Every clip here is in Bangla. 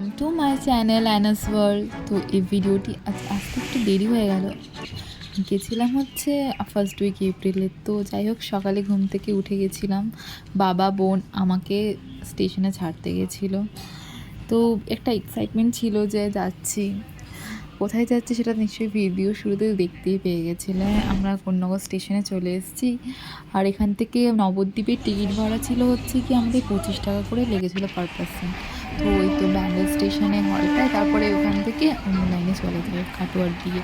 To my channel Anas world তো এই ভিডিওটি আজ আসতে একটু দেরি হয়ে গেল। গেছিলাম হচ্ছে ফার্স্ট উইক এপ্রিলের তো যাই হোক, সকালে ঘুম থেকে উঠে গেছিলাম। বাবা, বোন আমাকে স্টেশনে ছাড়তে গেছিল। তো একটা এক্সাইটমেন্ট ছিল যে যাচ্ছি। কোথায় যাচ্ছি সেটা নিশ্চয়ই ভিডিও শুরুতে দেখতেই পেয়ে গেছিলে। আমরা কন্যাগর স্টেশনে চলে এসেছি। আর এখান থেকে নবদ্বীপের টিকিট ভাড়া ছিল হচ্ছে কি আমাদের পঁচিশ টাকা করে লেগেছিলো পার পার্সন তো ওই তো ব্যাঙ্গল স্টেশনে হলটায় তারপরে ওখান থেকে অন্য লাইনে চলে যায় কাটোয়ার দিকে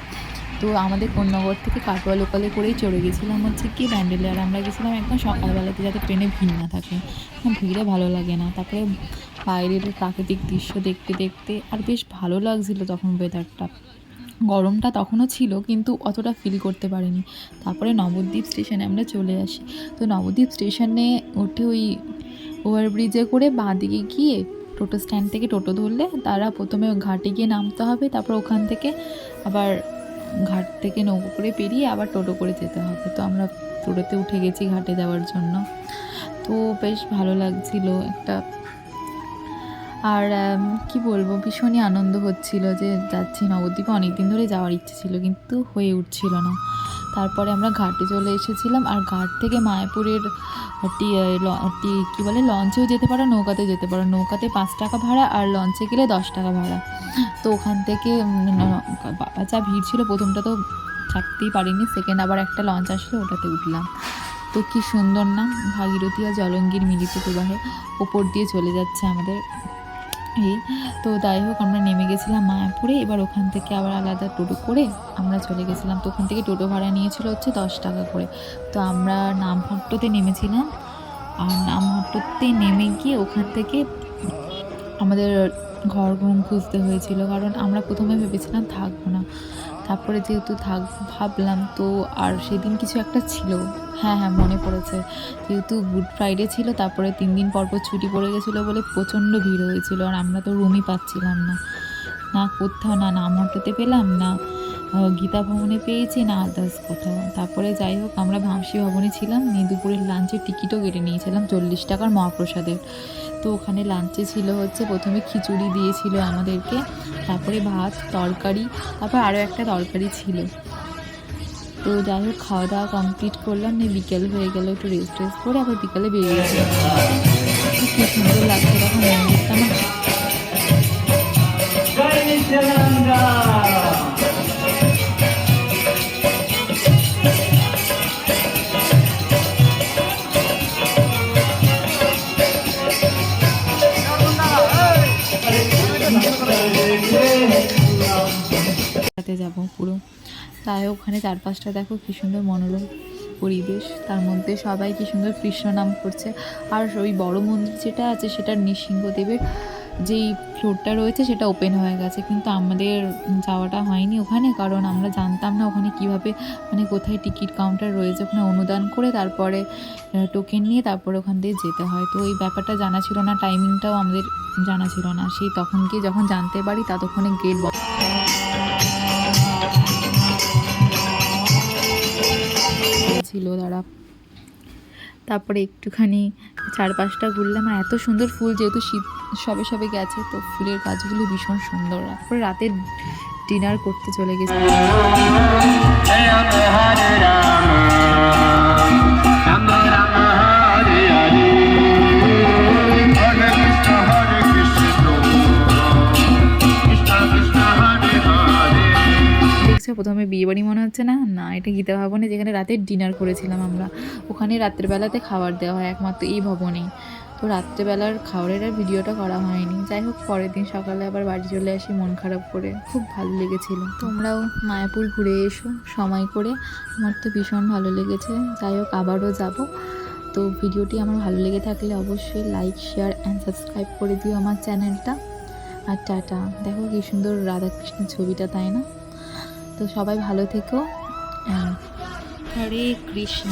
তো আমাদের কন্যাগর থেকে কাটোয়া লোকালে করেই চলে গেছিলাম হচ্ছে কি ব্যান্ডেলে। আর আমরা গেছিলাম একদম সকালবেলাতে যাতে ট্রেনে ভিড় না থাকে। ভিড়ে ভালো লাগে না। তারপরে বাইরের প্রাকৃতিক দৃশ্য দেখতে দেখতে আর বেশ ভালো লাগছিল তখন ওয়েদারটা গরমটা তখনও ছিল কিন্তু অতটা ফিল করতে পারিনি। তারপরে নবদ্বীপ স্টেশনে আমরা চলে আসি। তো নবদ্বীপ স্টেশনে উঠে ওই ওভারব্রিজে করে বাঁ দিকে গিয়ে টোটো স্ট্যান্ড থেকে টোটো ধরলে তারা প্রথমে ঘাটে গিয়ে নামতে হবে, তারপর ওখান থেকে আবার ঘাট থেকে নৌকো করে পেরিয়ে আবার টোটো করে যেতে হবে। তো আমরা টোটোতে উঠে গেছি ঘাটে যাওয়ার জন্য। তো বেশ ভালো লাগছিল একটা। আর কি বলব, ভীষণই আনন্দ হচ্ছিল যে যাচ্ছি নবদ্বীপে। অনেক দিন ধরে যাওয়ার ইচ্ছে ছিল, কিন্তু হয়ে উঠছিল না। তারপরে আমরা ঘাটে চলে এসেছিলাম। আর ঘাট থেকে মায়াপুরের টি কি বলে, লঞ্চেও যেতে পারো, নৌকাতে যেতে পারো। নৌকাতে পাঁচ টাকা ভাড়া আর লঞ্চে গেলে দশ টাকা ভাড়া। তো ওখান থেকে যা ভিড় ছিল, প্রথমটা তো থাকতেই পারিনি। সেকেন্ড আবার একটা লঞ্চ আসলো, ওটাতে উঠলাম। তো কি সুন্দর না, ভাগীরথী আর জলঙ্গির মিলিত প্রবাহে ওপর দিয়ে চলে যাচ্ছে আমাদের এই, তো যাই হোক, আমরা নেমে গেছিলাম মায়াপুরে। এবার ওখান থেকে আবার আলাদা টোটো করে আমরা চলে গেছিলাম। তো ওখান থেকে টোটো ভাড়া নিয়েছিল হচ্ছে দশ টাকা করে। তো আমরা নামহট্টতে নেমেছিলাম। আর নামহট্টতে নেমে গিয়ে ওখান থেকে আমাদের ঘর ঘুম খুঁজতে হয়েছিল, কারণ আমরা প্রথমে ভেবেছিলাম থাকব না। তারপরে যেহেতু থাক, ভাবলাম তো আর সেদিন কিছু একটা ছিল। হ্যাঁ হ্যাঁ মনে পড়েছে। যেহেতু গুড ফ্রাইডে ছিল, তারপরে তিন দিন পর পর ছুটি পড়ে গেছিল বলে প্রচণ্ড ভিড় হয়েছিল আর আমরা তো রুমই পাচ্ছিলাম না। না কোথাও, না নামহট্টতে পেলাম না। গীতা ভবনে পেয়েছি, না আদার্স কোথাও। তারপরে যাই হোক, আমরা ভামসি ভবনে ছিলাম। নিয়ে দুপুরের লাঞ্চের টিকিটও কেটে নিয়েছিলাম চল্লিশ টাকার মহাপ্রসাদের। তো ওখানে লাঞ্চে ছিল হচ্ছে প্রথমে খিচুড়ি দিয়েছিল আমাদেরকে, তারপরে ভাত, তরকারি, তারপর আরও একটা তরকারি ছিল। তো যাই হোক খাওয়া দাওয়া কমপ্লিট করলাম, নিয়ে বিকেল হয়ে গেল, একটু রেস্ট টেস্ট করে আবার বিকেলে বেরিয়ে গেলাম খুব সুন্দর লাগছে তখন মন্দিরটা আমার সাথে যাব পুরো। তাই ওখানে চারপাশটা দেখো কি সুন্দর মনোরম পরিবেশ। তার মধ্যে সবাই কি সুন্দর কৃষ্ণ নাম করছে। আর ওই বড় মন্দির যেটা আছে সেটা নৃসিংহদেবের যেই ফ্লোরটা রয়েছে সেটা ওপেন হয়ে গেছে। কিন্তু আমাদের যাওয়াটা হয়নি ওখানে কারণ আমরা জানতাম না ওখানে কীভাবে মানে কোথায় টিকিট কাউন্টার রয়েছে। ওখানে অনুদান করে তারপরে টোকেন নিয়ে তারপরে ওখান দিয়ে যেতে হয়। তো এই ব্যাপারটা জানা ছিল না টাইমিংটাও আমাদের জানা ছিল না। সেই তখন গিয়ে যখন জানতে পারি, ততক্ষণে গেট ছিল তারা তারপরে একটুখানি চারপাশটা ঘুরলাম আর এত সুন্দর ফুল যেহেতু শীত সবে সবে গেছে তো ফুলের গাছগুলো ভীষণ সুন্দর তারপরে রাতের ডিনার করতে চলে গেছি রাম রাম দেখছ প্রথমে বিয়ে বাড়ি মনে হচ্ছে না না, এটা গীতা ভবনে যেখানে রাতের ডিনার করেছিলাম আমরা, ওখানে রাত্রেবেলাতে খাবার দেওয়া হয়, একমাত্র এই ভবনেই। তো রাত্রেবেলার খাবারের আর ভিডিওটা করা হয়নি। যাই হোক, পরের দিন সকালে আবার বাড়ি চলে আসি মন খারাপ করে। খুব ভালো লেগেছিল। তোমরাও মায়াপুর ঘুরে এসো, সময় করে। আমার তো ভীষণ ভালো লেগেছে। যাই হোক, আবারও যাব। তো ভিডিওটি আমার ভালো লেগে থাকলে অবশ্যই লাইক শেয়ার অ্যান্ড সাবস্ক্রাইব করে দিও আমার চ্যানেলটা আর টাটা। দেখো কি সুন্দর রাধাকৃষ্ণের ছবিটা, তাই না? তো সবাই ভালো থেকো। হরে কৃষ্ণ।